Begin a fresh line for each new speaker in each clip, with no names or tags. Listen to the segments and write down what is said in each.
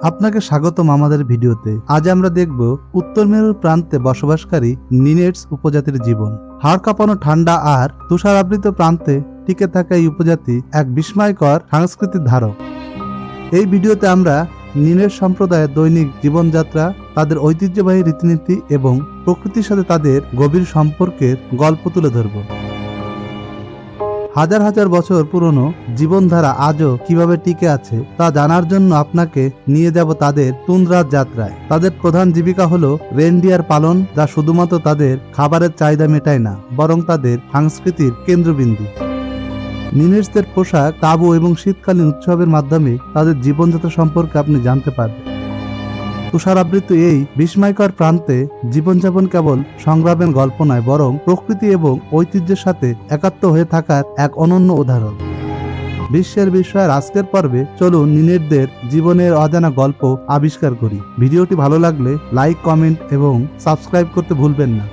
আপনাকে স্বাগতম আমাদের ভিডিওতে। আজ আমরা দেখব উত্তর মেরুর প্রান্তে বসবাসকারী নিনেটস উপজাতির জীবন। হাড় কাঁপানো ঠান্ডা আর তুষারাবৃত প্রান্তে টিকে থাকা এই উপজাতি এক বিস্ময়কর সাংস্কৃতিক ধারক। এই ভিডিওতে আমরা নিনের সম্প্রদায়ের দৈনিক জীবনযাত্রা, তাদের ঐতিহ্যবাহী রীতিনীতি এবং প্রকৃতির সাথে তাদের গভীর সম্পর্কের গল্প তুলে ধরব। হাজার হাজার বছর পুরনো জীবনধারা আজও কীভাবে টিকে আছে তা জানার জন্য আপনাকে নিয়ে যাব তাদের তুন্দ্রার যাত্রায়। তাদের প্রধান জীবিকা হলো রেনডিয়ার পালন, যা শুধুমাত্র তাদের খাবারের চাহিদা মেটায় না, বরং তাদের সংস্কৃতির কেন্দ্রবিন্দু। নিনেসদের পোশাক, তাবু এবং শীতকালীন উৎসবের মাধ্যমে তাদের জীবনযাত্রা সম্পর্কে আপনি জানতে পারবেন। তুষারাবৃত এই বিস্ময়কর প্রান্তে জীবনযাপন কেবল সংগ্রামের গল্প নয়, বরং প্রকৃতি এবং ঐতিহ্যের সাথে একাত্ম হয়ে থাকার এক অনন্য উদাহরণ। বিশ্বের বিষয়ের আজকের পর্বে চলুন নিনেটদের জীবনের অজানা গল্প আবিষ্কার করি। ভিডিওটি ভালো লাগলে লাইক, কমেন্ট এবং সাবস্ক্রাইব করতে ভুলবেন না।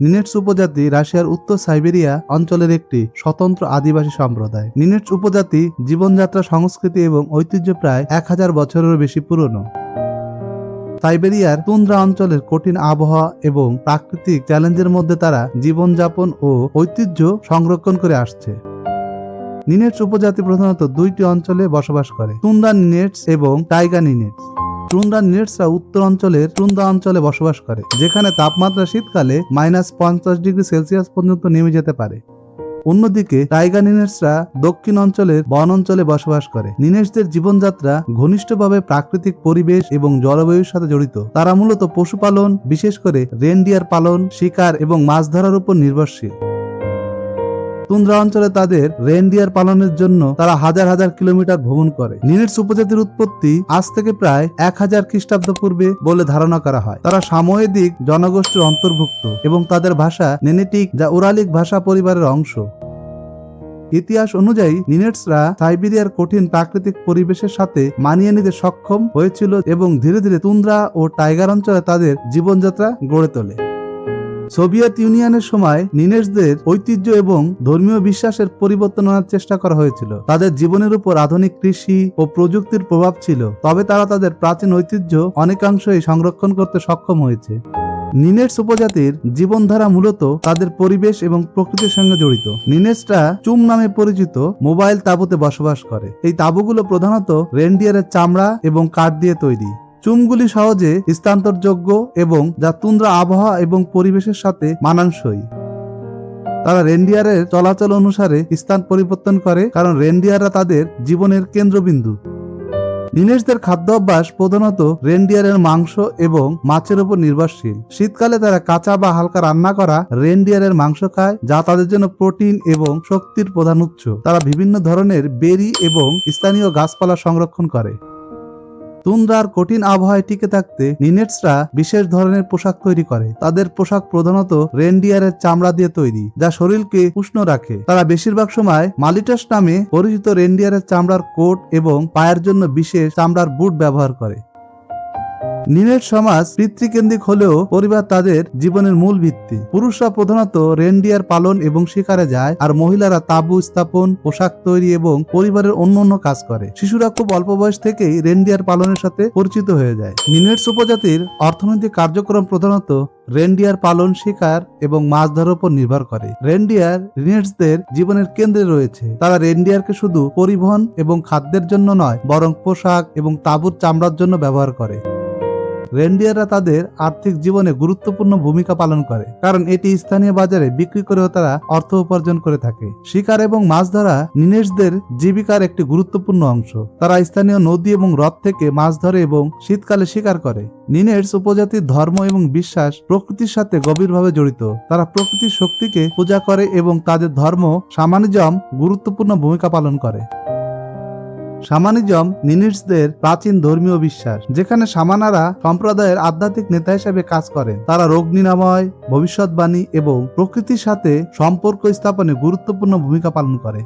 নিনেটস উপজাতি রাশিয়ার উত্তর সাইবেরিয়া অঞ্চলের একটি স্বতন্ত্র আদিবাসী সম্প্রদায়। নিনেটস উপজাতি জীবনযাত্রা, সংস্কৃতি এবং ঐতিহ্য প্রায় এক হাজার বছরেরও বেশি পুরনো। সাইবেরিয়ার তুন্দ্রা অঞ্চলের কঠিন আবহাওয়া এবং প্রাকৃতিক চ্যালেঞ্জের মধ্যে তারা জীবনযাপন ও ঐতিহ্য সংরক্ষণ করে আসছে। নিনেটস উপজাতি প্রধানত দুইটি অঞ্চলে বসবাস করে তুন্দা নিনেটস এবং টাইগা নিনেটস। টুন্ডা নিনেটসরা উত্তর অঞ্চলের টুন্দা অঞ্চলে বসবাস করে, যেখানে তাপমাত্রা শীতকালে মাইনাস পঞ্চাশ ডিগ্রি সেলসিয়াস পর্যন্ত নেমে যেতে পারে। অন্যদিকে, টাইগার নিনেটসরা দক্ষিণ অঞ্চলের বন অঞ্চলে বসবাস করে। নিনেটসদের জীবনযাত্রা ঘনিষ্ঠভাবে প্রাকৃতিক পরিবেশ এবং জলবায়ুর সাথে জড়িত। তারা মূলত পশুপালন, বিশেষ করে রেনডিয়ার পালন, শিকার এবং মাছ ধরার উপর নির্ভরশীল। তুন্দ্রা অঞ্চলে তাদের রেনডিয়ার পালনের জন্য তারা হাজার হাজার কিলোমিটার ভ্রমণ করে। নিনেটস উপজাতির উৎপত্তি আজ থেকে প্রায় এক হাজার খ্রিস্টাব্দ পূর্বে বলে ধারণা করা হয়। তারা সাময়িক জনগোষ্ঠীর অন্তর্ভুক্ত এবং তাদের ভাষা নেনেটিক যা উরালিক ভাষা পরিবারের অংশ। ইতিহাস অনুযায়ী নিনেটসরা সাইবেরিয়ার কঠিন প্রাকৃতিক পরিবেশের সাথে মানিয়ে নিতে সক্ষম হয়েছিল এবং ধীরে ধীরে তুন্দ্রা ও টাইগার অঞ্চলে তাদের জীবনযাত্রা গড়ে তোলে। সোভিয়েত ইউনিয়নের সময় নিনেসদের ঐতিহ্য এবং ধর্মীয় বিশ্বাসের পরিবর্তন আনার চেষ্টা করা হয়েছিল। তাদের জীবনের উপর আধুনিক কৃষি ও প্রযুক্তির প্রভাব ছিল, তবে তারা তাদের প্রাচীন ঐতিহ্য অনেকাংশই সংরক্ষণ করতে সক্ষম হয়েছে। নিনেটস উপজাতির জীবনধারা মূলত তাদের পরিবেশ এবং প্রকৃতির সঙ্গে জড়িত। নিনেটসরা চুম নামে পরিচিত মোবাইল তাঁবুতে বসবাস করে। এই তাঁবুগুলো প্রধানত রেনডিয়ারের চামড়া এবং কাঠ দিয়ে তৈরি। চুমগুলি সহজে স্থানান্তরযোগ্য এবং যা তুন্দ্রা আবহাওয়া এবং পরিবেশের সাথে মানানসই। তারা রেনডিয়ারের চলাচল অনুসারে স্থান পরিবর্তন করে, কারণ রেনডিয়াররা তাদের জীবনের কেন্দ্রবিন্দু। নিনেশদের খাদ্য অভ্যাস প্রধানত রেনডিয়ারের মাংস এবং মাছের উপর নির্ভরশীল। শীতকালে তারা কাঁচা বা হালকা রান্না করা রেনডিয়ারের মাংস খায়, যা তাদের জন্য প্রোটিন এবং শক্তির প্রধান উৎস। তারা বিভিন্ন ধরনের বেরি এবং স্থানীয় গাছপালা সংরক্ষণ করে। তুন্দ্রার কঠিন আবহাওয়ায় টিকে থাকতে নিনেটসরা বিশেষ ধরনের পোশাক তৈরি করে। তাদের পোশাক প্রধানত রেনডিয়ারের চামড়া দিয়ে তৈরি, যা শরীরকে উষ্ণ রাখে। তারা বেশিরভাগ সময় মালিটাস নামে পরিচিত রেনডিয়ারের চামড়ার কোট এবং পায়ের জন্য বিশেষ চামড়ার বুট ব্যবহার করে। নিনেট সমাজ পিতৃকেন্দ্রিক হলেও পরিবার তাদের জীবনের মূল ভিত্তি। পুরুষরা প্রধানত রেনডিয়ার পালন এবং শিকারে যায়, আর মহিলারা তাবু স্থাপন, পোশাক তৈরি এবং পরিবারের অন্য অন্য কাজ করে। শিশুরা খুব অল্প বয়স থেকেই রেন্ডিয়ার পালনের সাথে পরিচিত হয়ে যায়। নিনেটস উপজাতির অর্থনৈতিক কার্যক্রম প্রধানত রেনডিয়ার পালন, শিকার এবং মাছ ধরার উপর নির্ভর করে। রেনডিয়ার রিনেটসদের জীবনের কেন্দ্রে রয়েছে। তারা রেনডিয়ারকে শুধু পরিবহন এবং খাদ্যের জন্য নয়, বরং পোশাক এবং তাঁবুর চামড়ার জন্য ব্যবহার করে। রেন্ডিয়াররা তাদের আর্থিক জীবনে গুরুত্বপূর্ণ ভূমিকা পালন করে, কারণ এটি স্থানীয় বাজারে বিক্রি করেও তারা অর্থ উপার্জন করে থাকে। শিকার এবং মাছ ধরা নিনেশদের জীবিকার একটি গুরুত্বপূর্ণ অংশ। তারা স্থানীয় নদী এবং হ্রদ থেকে মাছ ধরে এবং শীতকালে শিকার করে। নিনেটস উপজাতির ধর্ম এবং বিশ্বাস প্রকৃতির সাথে গভীরভাবে জড়িত। তারা প্রকৃতির শক্তিকে পূজা করে এবং তাদের ধর্ম সামানিজম গুরুত্বপূর্ণ ভূমিকা পালন করে। সামানিজম নিনিটসদের প্রাচীন ধর্মীয় বিশ্বাস, যেখানে সামানারা সম্প্রদায়ের আধ্যাত্মিক নেতা হিসেবে কাজ করেন। তারা রোগ নিরাময়, ভবিষ্যৎবাণী এবং প্রকৃতির সাথে সম্পর্ক স্থাপনে গুরুত্বপূর্ণ ভূমিকা পালন করে।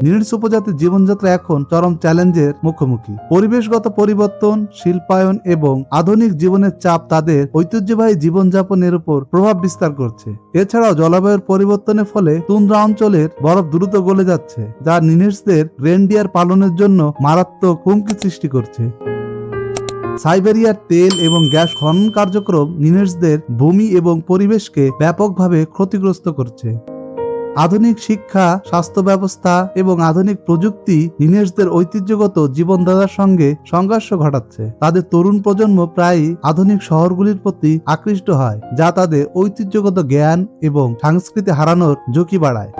নিডস উপজাতির জীবনযাত্রা এখন চরম চ্যালেঞ্জের মুখোমুখি। পরিবেশগত পরিবর্তন, শিল্পায়ন এবং আধুনিক জীবনের চাপ তাদের ঐতিহ্যবাহী জীবনযাপনের উপর প্রভাব বিস্তার করছে। এছাড়াও জলবায়ুর পরিবর্তনের ফলে তুন্দ্রা অঞ্চলের বরফ দ্রুত গলে যাচ্ছে, যা নিনেটসদের রেনডিয়ার পালনের জন্য মারাত্মক হুমকি সৃষ্টি করছে। সাইবেরিয়ার তেল এবং গ্যাস খনন কার্যক্রম নিনেটসদের ভূমি এবং পরিবেশকে ব্যাপকভাবে ক্ষতিগ্রস্ত করছে। আধুনিক শিক্ষা, স্বাস্থ্য ব্যবস্থা এবং আধুনিক প্রযুক্তি নিনেটসদের ঐতিহ্যগত জীবনধারার সঙ্গে সংঘর্ষ ঘটাচ্ছে। তাদের তরুণ প্রজন্ম প্রায়ই আধুনিক শহরগুলির প্রতি আকৃষ্ট হয়, যা তাদের ঐতিহ্যগত জ্ঞান এবং সংস্কৃতি হারানোর ঝুঁকি বাড়ায়।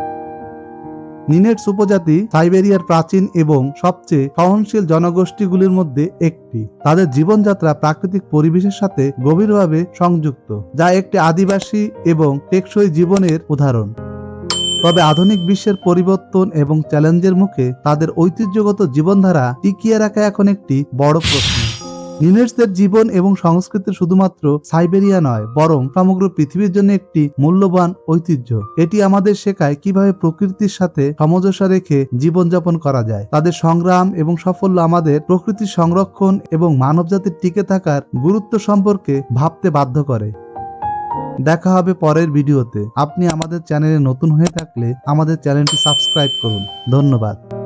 নিনেটস উপজাতি সাইবেরিয়ার প্রাচীন এবং সবচেয়ে সহনশীল জনগোষ্ঠীগুলির মধ্যে একটি। তাদের জীবনযাত্রা প্রাকৃতিক পরিবেশের সাথে গভীরভাবে সংযুক্ত, যা একটি আদিবাসী এবং টেকসই জীবনের উদাহরণ। তবে আধুনিক বিশ্বের পরিবর্তন এবং চ্যালেঞ্জের মুখে তাদের ঐতিহ্যগত জীবনধারা টিকিয়ে রাখা এখন একটি বড় প্রশ্ন। নিনেটসদের জীবন এবং সংস্কৃতি শুধুমাত্র সাইবেরিয়া নয়, বরং সমগ্র পৃথিবীর জন্য একটি মূল্যবান ঐতিহ্য। এটি আমাদের শেখায় কীভাবে প্রকৃতির সাথে সামঞ্জস্য রেখে জীবনযাপন করা যায়। তাদের সংগ্রাম এবং সাফল্য আমাদের প্রকৃতির সংরক্ষণ এবং মানবজাতির টিকে থাকার গুরুত্ব সম্পর্কে ভাবতে বাধ্য করে। দেখা হবে পরের ভিডিওতে। আপনি আমাদের চ্যানেলে নতুন হয়ে থাকলে আমাদের চ্যানেলটি সাবস্ক্রাইব করুন। ধন্যবাদ।